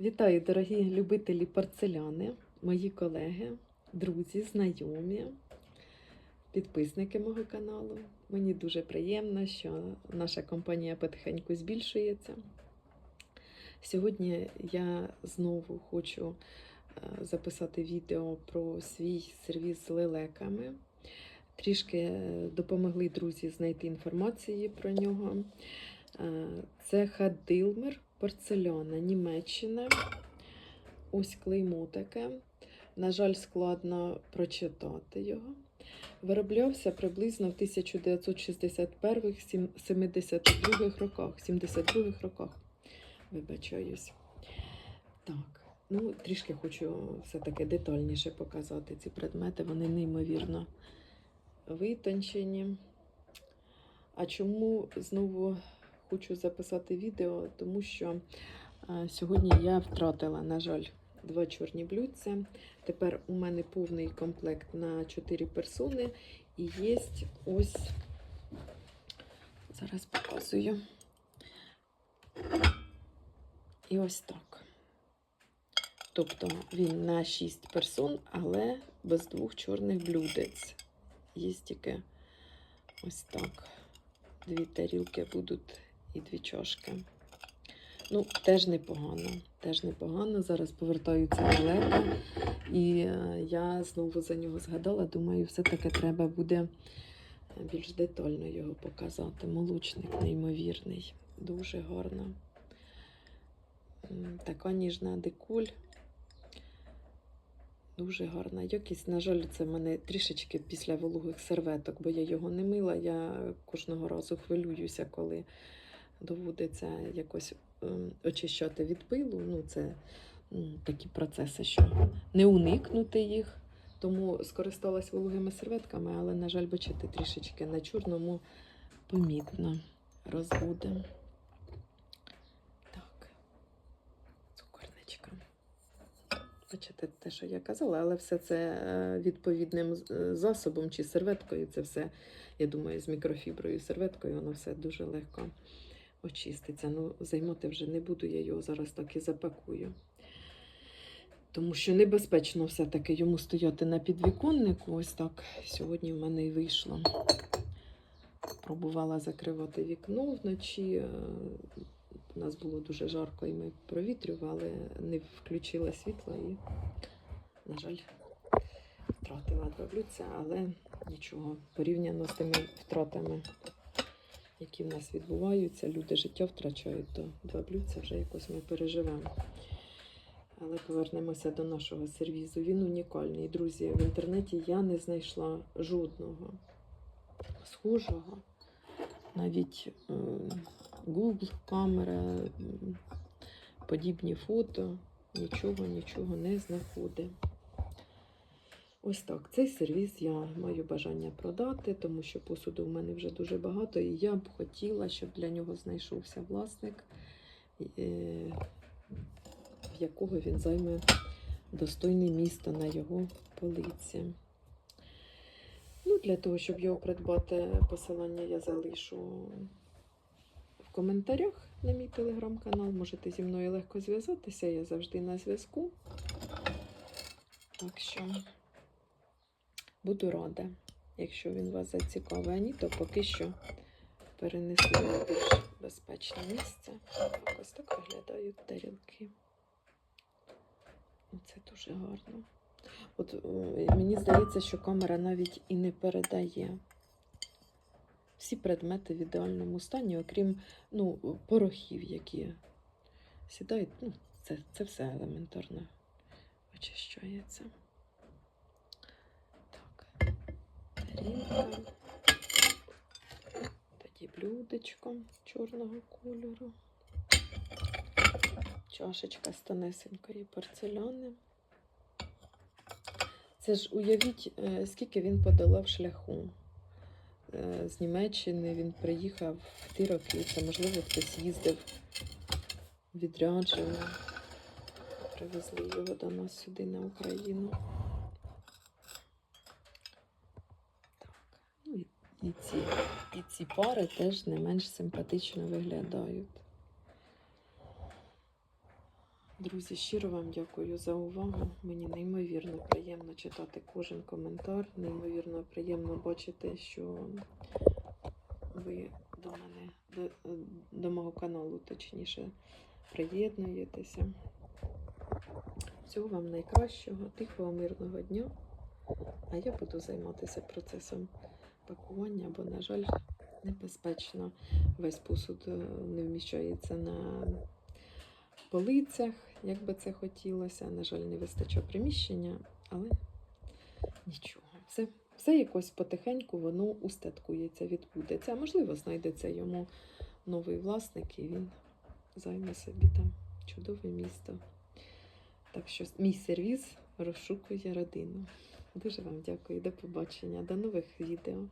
Вітаю, дорогі любителі порцеляни, мої колеги, друзі, знайомі, підписники мого каналу. Мені дуже приємно, що наша компанія потихеньку збільшується. Сьогодні я знову хочу е, записати відео про свій сервіс з лелеками. Трішки е, допомогли друзі знайти інформації про нього. Е, Це Хадилмер порцеляна Німеччина. Ось клеймо таке. На жаль, складно прочитати його. Вироблявся приблизно в 1961-72 роках. 72 роках. Вибачаюсь. Так, ну трішки хочу все-таки детальніше показати ці предмети. Вони неймовірно витончені. А чому знову хочу записати відео? Тому що сьогодні я втратила, на жаль, два чорні блюдця. Тепер у мене повний комплект на 4 персони. І є ось, зараз показую. І ось так. Тобто він на 6 персон, але без двох чорних блюдець. Є тільки ось так. Дві тарілки будуть і дві чашки. Ну, теж непогано. Теж непогано. Зараз повертаються далеко. І е, я знову за нього згадала. Думаю, все-таки треба буде більш детально його показати. Молочник неймовірний. Дуже гарно. Така ніжна декуль. Дуже гарна якість. На жаль, це в мене трішечки після вологих серветок, бо я його не мила. Я кожного разу хвилююся, коли доводиться якось ем, очищати від пилу. Ну, це такі процеси, що не уникнути їх. Тому скористалась вологими серветками, але, на жаль, бачите, трішечки на чорному помітно розводи. Так, цукорничка. Бачите, те, що я казала, але все це е, відповідним е, засобом чи серветкою. Це все, я думаю, з мікрофіброю серветкою, воно все дуже легко очиститься. Ну, займати вже не буду, я його зараз так і запакую. Тому що небезпечно все-таки йому стояти на підвіконнику. Ось так сьогодні в мене і вийшло. Пробувала закривати вікно вночі. е, У нас було дуже жарко і ми провітрювали, не включила світло і, на жаль, втратила два блюдця, але нічого, порівняно з тими втратами, які в нас відбуваються, люди життя втрачають, то два блюдця вже якось ми переживемо. Але повернемося до нашого сервізу. Він унікальний. Друзі, в інтернеті я не знайшла жодного схожого. Навіть е, Google камера, подібні фото, нічого, нічого не знаходить. Ось так. Цей сервіс я маю бажання продати, тому що посуду в мене вже дуже багато, і я б хотіла, щоб для нього знайшовся власник, е, в якого він займе достойне місто на його полиці. Ну, для того, щоб його придбати, посилання я залишу в коментарях на мій телеграм-канал. Можете зі мною легко зв'язатися, я завжди на зв'язку. Так що буду рада, якщо він вас зацікавить. А ні, то поки що перенесу в більш безпечне місце. Ось так виглядають тарілки. Це дуже гарно. От е, мені здається, що камера навіть і не передає всі предмети в ідеальному стані, окрім ну, порохів, які сідають. Ну, це, це все елементарно очищається. Так, тарілка. Тоді блюдечко чорного кольору. Чашечка з тонесенької порцеляни. Це ж уявіть, е, скільки він подолав шляху. Е, З Німеччини він приїхав в ті роки. Це, можливо, хтось їздив відрядження. Привезли його до нас сюди на Україну. Так. Ну, і, ці, і ці пари теж не менш симпатично виглядають. Друзі, щиро вам дякую за увагу. Мені неймовірно приємно читати кожен коментар. Неймовірно приємно бачити, що ви до мене, до, до мого каналу, точніше, приєднуєтеся. Всього вам найкращого, тихого, мирного дня. А я буду займатися процесом пакування, бо, на жаль, небезпечно. Весь посуд е, не вміщається на полицях, як би це хотілося. На жаль, не вистачає приміщення, але нічого. Все, все якось потихеньку воно устаткується, відбудеться. Можливо, знайдеться йому новий власник, і він займе собі там чудове місто. Так що мій сервіс розшукує родину. Дуже вам дякую. До побачення, до нових відео.